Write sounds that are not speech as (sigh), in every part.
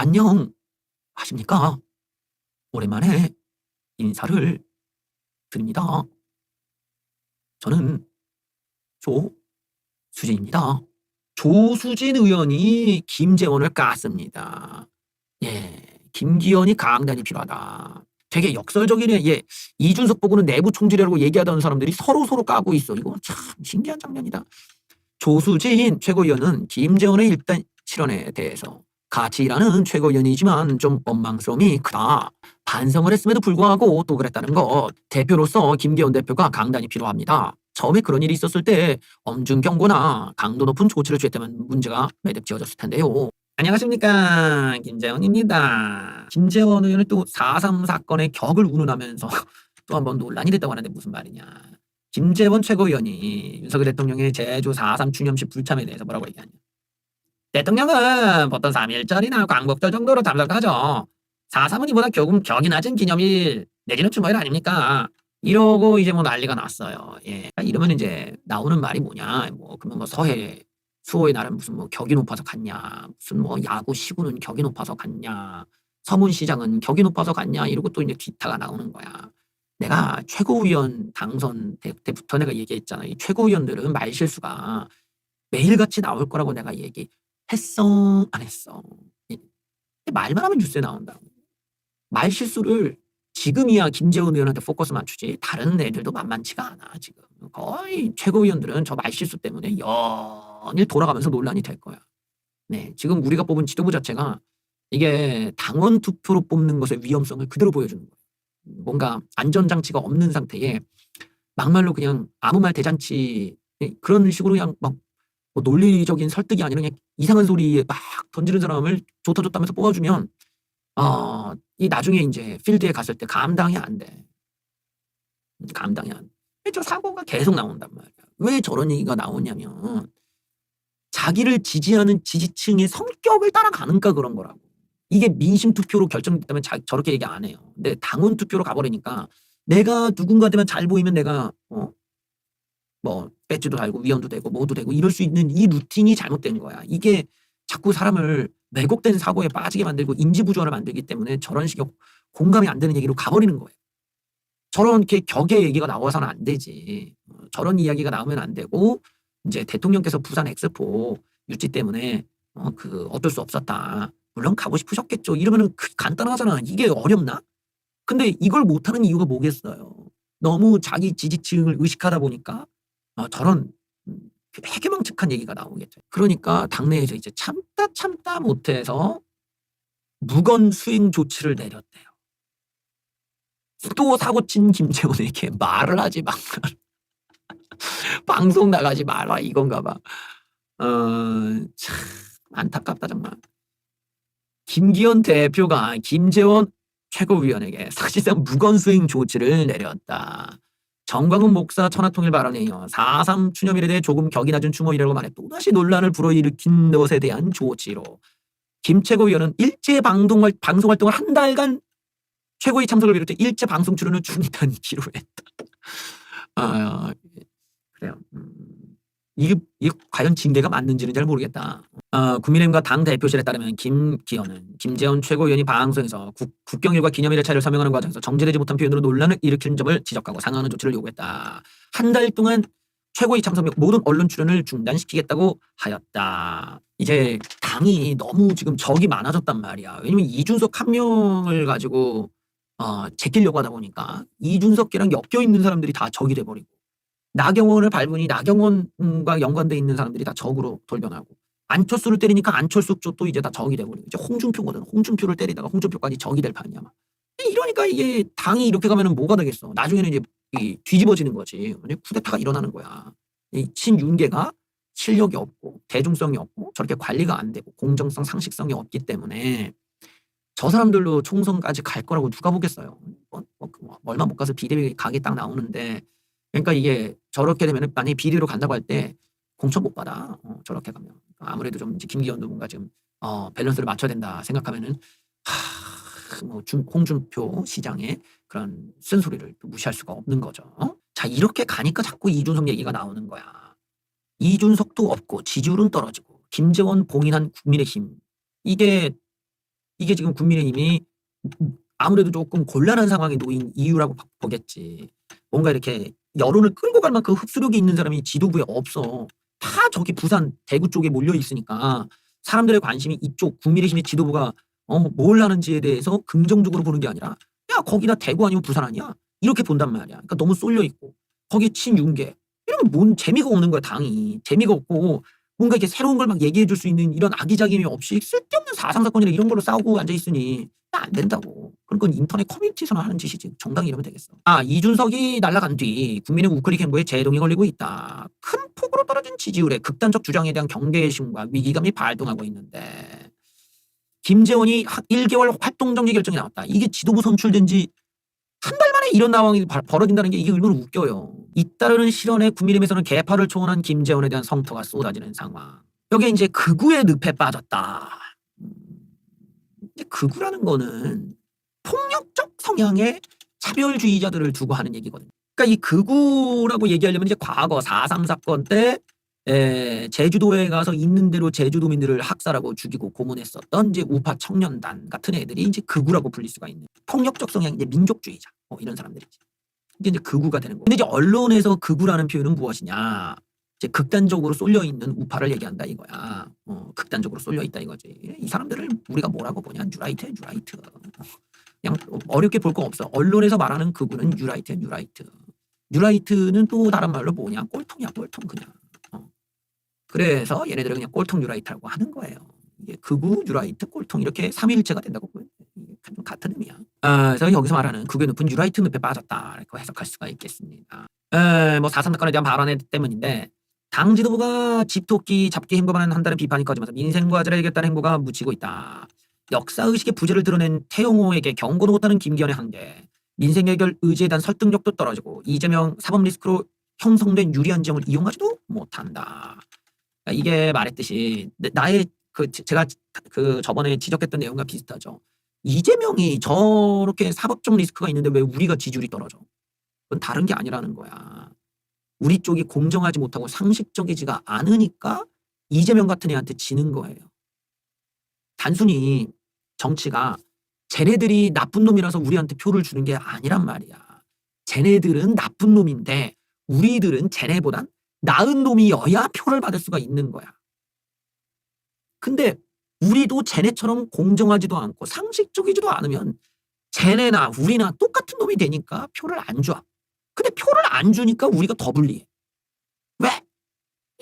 안녕 하십니까? 오랜만에 인사를 드립니다. 저는 조수진입니다. 조수진 의원이 김재원을 깠습니다. 예, 김기현이 강단이 필요하다. 되게 역설적이네. 예, 이준석 보고는 내부 총질이라고 얘기하던 사람들이 서로 서로 까고 있어. 이거 참 신기한 장면이다. 조수진 최고위원은 김재원의 일단 실언에 대해서 같이 일하는 최고위원이지만 좀 원망스러움이 크다. 반성을 했음에도 불구하고 또 그랬다는 것. 대표로서 김기현 대표가 강단이 필요합니다. 처음에 그런 일이 있었을 때 엄중 경고나 강도 높은 조치를 취했다면 문제가 매듭 지어졌을 텐데요. 안녕하십니까 김재원입니다. 김재원 의원은 또 4.3 사건의 격을 운운하면서 (laughs) 또 한 번 논란이 됐다고 하는데 무슨 말이냐. 김재원 최고위원이 윤석열 대통령의 제주 4.3 추념식 불참에 대해서 뭐라고 얘기하냐. 대통령은 보통 3일절이나 광복절 정도로 참석하죠. 4.3은 이보다 조금 격이 낮은 기념일 내지는 추모일 아닙니까? 이러고 이제 뭐 난리가 났어요. 예. 이러면 이제 나오는 말이 뭐냐. 뭐, 그러면 뭐 서해, 수호의 날은 무슨 뭐 격이 높아서 갔냐. 무슨 뭐 야구 시구는 격이 높아서 갔냐. 서문시장은 격이 높아서 갔냐. 이러고 또 이제 기타가 나오는 거야. 내가 최고위원 당선 때- 때부터 내가 얘기했잖아. 이 최고위원들은 말 실수가 매일같이 나올 거라고 내가 얘기 했어, 안 했어. 이- 말만 하면 뉴스에 나온다고. 말 실수를 지금이야 김재원 의원한테 포커스 맞추지 다른 애들도 만만치가 않아 지금 거의 최고위원들은 저 말실수 때문에 연일 돌아가면서 논란이 될 거야. 네, 지금 우리가 뽑은 지도부 자체가 이게 당원 투표로 뽑는 것의 위험성을 그대로 보여주는 거예요. 뭔가 안전장치가 없는 상태에 막말로 그냥 아무 말 대잔치 예, 그런 식으로 그냥 막 뭐 논리적인 설득이 아니라 그냥 이상한 소리에 막 던지는 사람을 좋다 좋다면서 뽑아주면 어, 이 나중에 이제 필드에 갔을 때 감당이 안 돼. 감당이 안 돼. 저 사고가 계속 나온단 말이야. 왜 저런 얘기가 나오냐면 자기를 지지하는 지지층의 성격을 따라가는까 그런 거라고. 이게 민심 투표로 결정됐다면 자, 저렇게 얘기 안 해요. 근데 당원 투표로 가버리니까 내가 누군가한테만 잘 보이면 내가 어? 뭐 배지도 달고 위원도 되고 뭐도 되고 이럴 수 있는 이 루틴이 잘못된 거야. 이게 자꾸 사람을 왜곡된 사고에 빠지게 만들고 인지 부조화를 만들기 때문에 저런 식의 공감이 안 되는 얘기로 가버리는 거예요. 저렇게 격의 얘기가 나와서는 안 되지. 어, 저런 이야기가 나오면 안 되고 이제 대통령께서 부산 엑스포 유치 때문에 어, 그 어쩔 수 없었다. 물론 가고 싶으셨겠죠. 이러면은 그 간단하잖아. 이게 어렵나? 근데 이걸 못하는 이유가 뭐겠어요? 너무 자기 지지층을 의식하다 보니까 어, 저런 해괴망측한 얘기가 나오겠죠. 그러니까 당내에서 이제 참다 참다 못해서 무건 수행 조치를 내렸대요. 또 사고 친 김재원에게 (laughs) 말을 하지 마. (laughs) 방송 나가지 마라 이건가 봐. 어, 참 안타깝다 정말. 김기현 대표가 김재원 최고위원에게 사실상 무건 수행 조치를 내렸다. 정광훈 목사 천하통일 발언에 이어 4.3 추념일에 대해 조금 격이 낮은 추모이라고 말해 또다시 논란을 불어일으킨 것에 대한 조치로 김 최고위원은 일제 방송, 활- 방송 활동을 한 달간 최고위 참석을 비롯해 일제 방송 출연을 중단키로 했다. 아, 그래요. 음, 이게, 이게 과연 징계가 맞는지는 잘 모르겠다. 어, 국민의힘과 당 대표실에 따르면 김기현은 김재원 최고위원이 방송에서 국, 국경일과 기념일의 차이를 설명하는 과정에서 정제되지 못한 표현으로 논란을 일으킨 점을 지적하고 상하는 조치를 요구했다. 한 달 동안 최고위 참석 및 모든 언론 출연을 중단시키겠다고 하였다. 이제 당이 너무 지금 적이 많아졌단 말이야. 왜냐면 이준석 한 명을 가지고 어, 제끼려고 하다 보니까 이준석이랑 엮여 있는 사람들이 다 적이 돼버리고 나경원을 밟으니 나경원과 연관돼 있는 사람들이 다 적으로 돌변하고 안철수를 때리니까 안철수 쪽도 이제 다 적이 돼버리고 이제 홍준표거든. 홍준표를 때리다가 홍준표까지 적이 될 판이야. 막. 이러니까 이게 당이 이렇게 가면은 뭐가 되겠어. 나중에는 이제 이 뒤집어지는 거지. 쿠데타가 일어나는 거야. 이 친윤계가 실력이 없고 대중성이 없고 저렇게 관리가 안 되고 공정성 상식성이 없기 때문에 저 사람들로 총선까지 갈 거라고 누가 보겠어요. 뭐, 뭐, 뭐 얼마 못 가서 비대위 각이 딱 나오는데 그러니까 이게 저렇게 되면 만약에 비리로 간다고 할 때 공천 못 받아. 어, 저렇게 가면 아무래도 좀 김기현도 뭔가 좀 어, 밸런스를 맞춰야 된다 생각하면은 하, 뭐 준, 홍준표 시장의 그런 쓴소리를 또 무시할 수가 없는 거죠. 어? 자 이렇게 가니까 자꾸 이준석 얘기가 나오는 거야. 이준석도 없고 지지율은 떨어지고 김재원 봉인한 국민의힘 이게 이게 지금 국민의힘이 아무래도 조금 곤란한 상황에 놓인 이유라고 봐- 보겠지. 뭔가 이렇게 여론을 끌고 갈 만큼 흡수력이 있는 사람이 지도부에 없어. 다 저기 부산, 대구 쪽에 몰려 있으니까 사람들의 관심이 이쪽 국민의힘의 지도부가 어, 뭘 하는지에 대해서 긍정적으로 보는 게 아니라 야 거기나 대구 아니면 부산 아니야 이렇게 본단 말이야. 그러니까 너무 쏠려 있고 거기에 친윤계 이러면 뭔 재미가 없는 거야 당이 재미가 없고 뭔가 이렇게 새로운 걸 막 얘기해 줄 수 있는 이런 악의적임이 없이 쓸데없는 사상 사건이나 이런 걸로 싸우고 앉아 있으니 안 된다고. 건 인터넷 커뮤니티에서나 하는 짓이지. 정당이 이러면 되겠어. 아 이준석이 날아간 뒤 국민의 우크릭 행보에 제동이 걸리고 있다. 큰 폭으로 떨어진 지지율에 극단적 주장에 대한 경계심과 위기감이 발동하고 있는데 김재원이 1개월 활동 정지 결정이 나왔다. 이게 지도부 선출된 지 한 달 만에 이런 상황이 바- 벌어진다는 게 이게 얼마나 웃겨요. 잇따르는 실언에 국민의힘에서는 개파를 초원한 김재원에 대한 성토가 쏟아지는 상황. 여기에 이제 극우의 늪에 빠졌다. 음, 이제 극우라는 거는 폭력적 성향의 차별주의자들을 두고 하는 얘기거든요. 그러니까 이 극우라고 얘기하려면 이제 과거 4.3 사건 때 에, 제주도에 가서 있는 대로 제주도민들을 학살하고 죽이고 고문했었던 이제 우파 청년단 같은 애들이 이제 극우라고 불릴 수가 있는 폭력적 성향 이제 민족주의자 뭐 이런 사람들이지. 이게 이제 극우가 되는 거. 근데 이제 언론에서 극우라는 표현은 무엇이냐? 이제 극단적으로 쏠려 있는 우파를 얘기한다 이거야. 어, 극단적으로 쏠려 있다 이거지. 이 사람들을 우리가 뭐라고 보냐? 뉴라이트야 뉴라이트. 그냥 어렵게 볼거 없어. 언론에서 말하는 극우는 뉴라이트야 뉴라이트. 뉴라이트는 또 다른 말로 뭐냐? 꼴통이야 꼴통 그냥. 어. 그래서 얘네들은 그냥 꼴통 뉴라이트라고 하는 거예요. 이게 극우 뉴라이트 꼴통 이렇게 삼위일체가 된다고 보면 같은 의미야. 아, 그래서 여기서 말하는 극의 높은 뉴라이트 늪에 빠졌다 이렇게 해석할 수가 있겠습니다. 에, 뭐4.3 사건에 대한 발언 때문인데 당 지도부가 집토끼 잡기 행보만 한다는 비판이 커지면서 민생과 잘해야겠다는 행보가 묻히고 있다. 역사 의식의 부재를 드러낸 태영호에게 경고도 못하는 김기현의 한계. 민생 해결 의지에 대한 설득력도 떨어지고 이재명 사법 리스크로 형성된 유리한 점을 이용하지도 못한다. 그러니까 이게 말했듯이 내- 나의 그 제- 제가 그 저번에 지적했던 내용과 비슷하죠. 이재명이 저렇게 사법적 리스크가 있는데 왜 우리가 지지율이 떨어져? 그건 다른 게 아니라는 거야. 우리 쪽이 공정하지 못하고 상식적이지가 않으니까 이재명 같은 애한테 지는 거예요. 단순히 정치가 쟤네들이 나쁜 놈이라서 우리한테 표를 주는 게 아니란 말이야. 쟤네들은 나쁜 놈인데 우리들은 쟤네보단 나은 놈이어야 표를 받을 수가 있는 거야. 근데 우리도 쟤네처럼 공정하지도 않고 상식적이지도 않으면 쟤네나 우리나 똑같은 놈이 되니까 표를 안 줘. 근데 표를 안 주니까 우리가 더 불리해. 왜?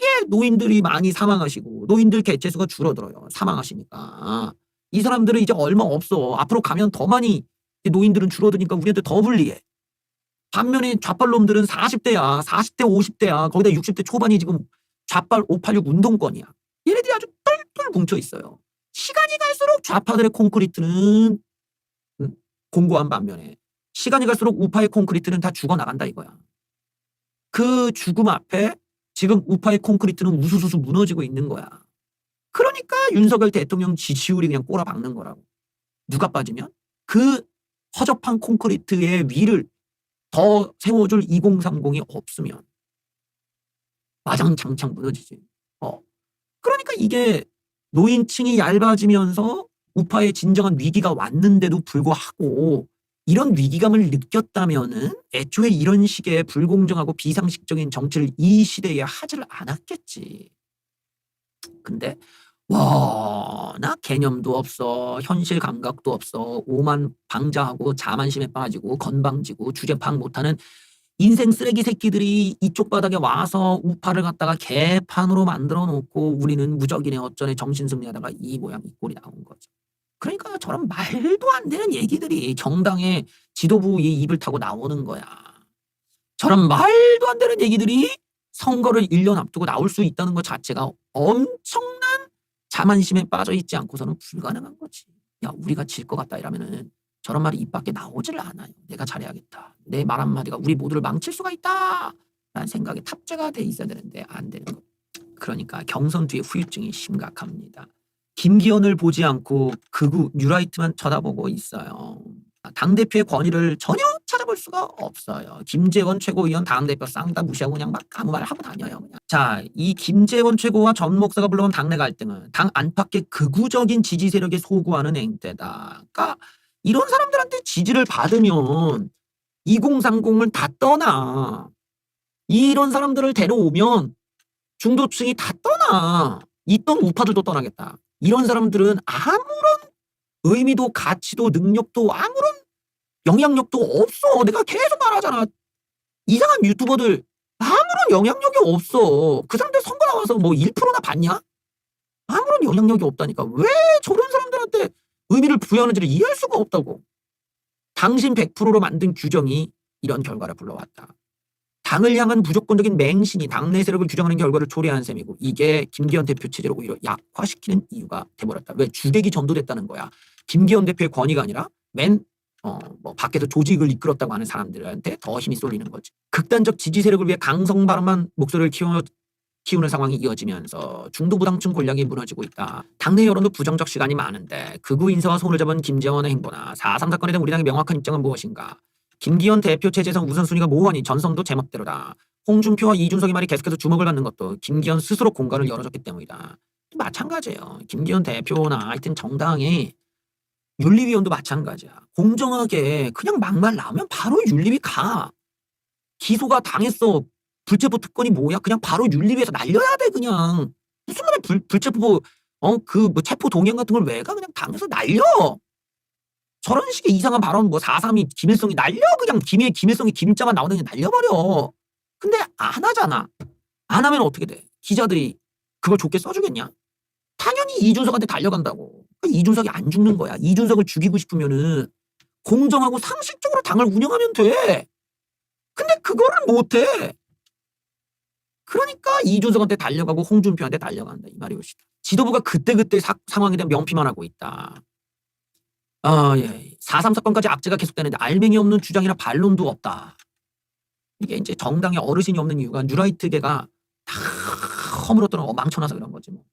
예, 노인들이 많이 사망하시고 노인들 개체수가 줄어들어요. 사망하시니까. 이 사람들은 이제 얼마 없어. 앞으로 가면 더 많이 이 노인들은 줄어드니까 우리한테 더 불리해. 반면에 좌빨놈들은 40대야, 40대, 50대야. 거기다 60대 초반이 지금 좌빨 586 운동권이야. 얘네들이 아주 똘똘 뭉쳐 있어요. 시간이 갈수록 좌파들의 콘크리트는 음, 공고한 반면에 시간이 갈수록 우파의 콘크리트는 다 죽어나간다 이거야. 그 죽음 앞에 지금 우파의 콘크리트는 우수수수 무너지고 있는 거야. 그러니까 윤석열 대통령 지지율이 그냥 꼬라박는 거라고. 누가 빠지면 그 허접한 콘크리트의 위를 더 세워줄 2030이 없으면 와장창창 무너지지. 어. 그러니까 이게 노인층이 얇아지면서 우파의 진정한 위기가 왔는데도 불구하고 이런 위기감을 느꼈다면은 애초에 이런 식의 불공정하고 비상식적인 정치를 이 시대에 하지를 않았겠지. 근데 워낙 개념도 없어 현실 감각도 없어 오만 방자하고 자만심에 빠지고 건방지고 주제 파악 못하는 인생 쓰레기 새끼들이 이쪽 바닥에 와서 우파를 갖다가 개판으로 만들어 놓고 우리는 무적이네 어쩌네 정신승리하다가 이 모양 이 꼴이 나온 거죠. 그러니까 저런 말도 안 되는 얘기들이 정당의 지도부의 입을 타고 나오는 거야. 저런 말도 안 되는 얘기들이 선거를 1년 앞두고 나올 수 있다는 것 자체가 엄청난 자만심에 빠져 있지 않고서는 불가능한 거지. 야, 우리가 질 것 같다 이러면은 저런 말이 입 밖에 나오질 않아요. 내가 잘해야겠다. 내 말 한마디가 우리 모두를 망칠 수가 있다. 라는 생각에 탑재가 돼 있어야 되는데 안 되는 거. 그러니까 경선 뒤에 후유증이 심각합니다. 김기현을 보지 않고 극우 뉴라이트만 쳐다보고 있어요. 당대표의 권위를 전혀 찾아볼 수가 없어요. 김재원 최고위원 당대표 쌍 다 무시하고 그냥 막 아무 말 하고 다녀요. 그냥. 자, 이 김재원 최고와 전 목사가 불러온 당내 갈등은 당 안팎의 극우적인 지지 세력에 소구하는 행태다. 그러니까 이런 사람들한테 지지를 받으면 2030을 다 떠나. 이런 사람들을 데려오면 중도층이 다 떠나. 있던 우파들도 떠나겠다. 이런 사람들은 아무런 의미도 가치도 능력도 아무런 영향력도 없어. 내가 계속 말하잖아. 이상한 유튜버들 아무런 영향력이 없어. 그 사람들 선거 나와서 뭐 1%나 받냐? 아무런 영향력이 없다니까. 왜 저런 사람들한테 의미를 부여하는지를 이해할 수가 없다고. 당신 100%로 만든 규정이 이런 결과를 불러왔다. 당을 향한 무조건적인 맹신이 당내 세력을 규정하는 결과를 초래한 셈이고 이게 김기현 대표 체제를 오히려 약화시키는 이유가 돼버렸다. 왜 주객이 전도됐다는 거야. 김기현 대표의 권위가 아니라 맨 어, 뭐 밖에서 조직을 이끌었다고 하는 사람들한테 더 힘이 쏠리는 거지. 극단적 지지 세력을 위해 강성 발언만 목소리를 키워 키우는 상황이 이어지면서 중도부당층 권력이 무너지고 있다. 당내 여론도 부정적 시간이 많은데 극우 인사와 손을 잡은 김재원의 행보나 4.3 사건에 대한 우리 당의 명확한 입장은 무엇인가? 김기현 대표 체제에서 우선순위가 모호하니 전선도 제멋대로다. 홍준표와 이준석의 말이 계속해서 주목을 받는 것도 김기현 스스로 공간을 열어줬기 때문이다. 마찬가지예요. 김기현 대표나 하여튼 정당이 윤리위원도 마찬가지야. 공정하게 그냥 막말 나오면 바로 윤리위 가. 기소가 당했어. 불체포 특권이 뭐야? 그냥 바로 윤리위에서 날려야 돼 그냥. 무슨 말에 불, 불체포 어그 뭐 체포 동의안 같은 걸 왜 가? 그냥 당에서 날려. 저런 식의 이상한 발언 뭐 4.3이 김일성이 날려 그냥 김의 김일성이 김자만 나오는 게 날려버려. 근데 안 하잖아. 안 하면 어떻게 돼? 기자들이 그걸 좋게 써주겠냐? 당연히 이준석한테 달려간다고. 그러니까 이준석이 안 죽는 거야. 이준석을 죽이고 싶으면은 공정하고 상식적으로 당을 운영하면 돼. 근데 그거를 못해. 그러니까 이준석한테 달려가고 홍준표한테 달려간다. 이 말이옵시다. 지도부가 그때그때 사- 상황에 대한 명피만 하고 있다. 아, 예. 4.3 사건까지 악재가 계속되는데 알맹이 없는 주장이나 반론도 없다. 이게 이제 정당에 어르신이 없는 이유가 뉴라이트계가 다 허물었더니 망쳐놔서 그런 거지 뭐.